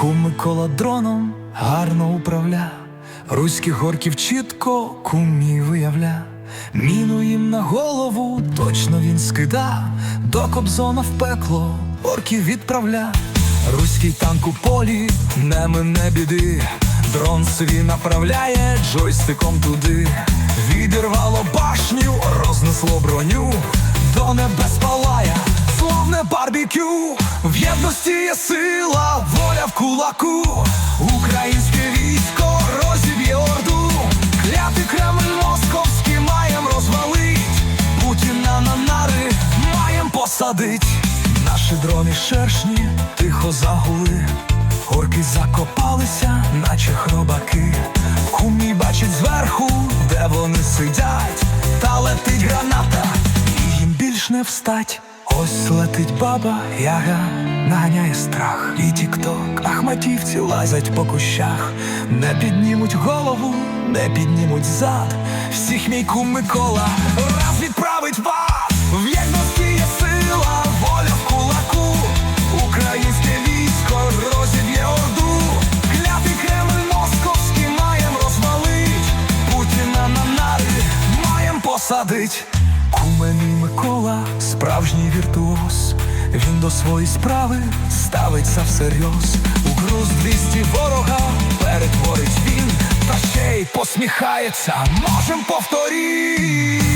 Кум Микола дроном гарно управля, руських горків чітко кумі виявля. Міну їм на голову точно він скида, до Кобзона в пекло орків відправля. Руський танк у полі не мине біди, дрон свій направляє джойстиком туди. Відірвало башню, рознесло броню, до небес палає, барбекю. В єдності є сила, воля в кулаку, українське військо розіб'є орду, клятий Кремль московський маєм розвалить, Путіна на нари маєм посадить. Наші дрони шершні тихо загули, горки закопалися, наче хробаки. Кумі бачить зверху, де вони сидять, та летить граната, і їм більш не встать. Ось летить баба, яга, наганяє страх, і тік-ток, ахматівці лазять по кущах, не піднімуть голову, не піднімуть зад. Всіх мій кум Микола раз відправить вас. В єдності сила, воля в кулаку, українське військо розіб'є орду, клятий Кремль московський маєм розвалить, Путіна на нари маєм посадить. Справжній віртуоз, він до своєї справи ставиться всерйоз. У груз 200 ворога перетворить він, та ще й посміхається, можем повторіть.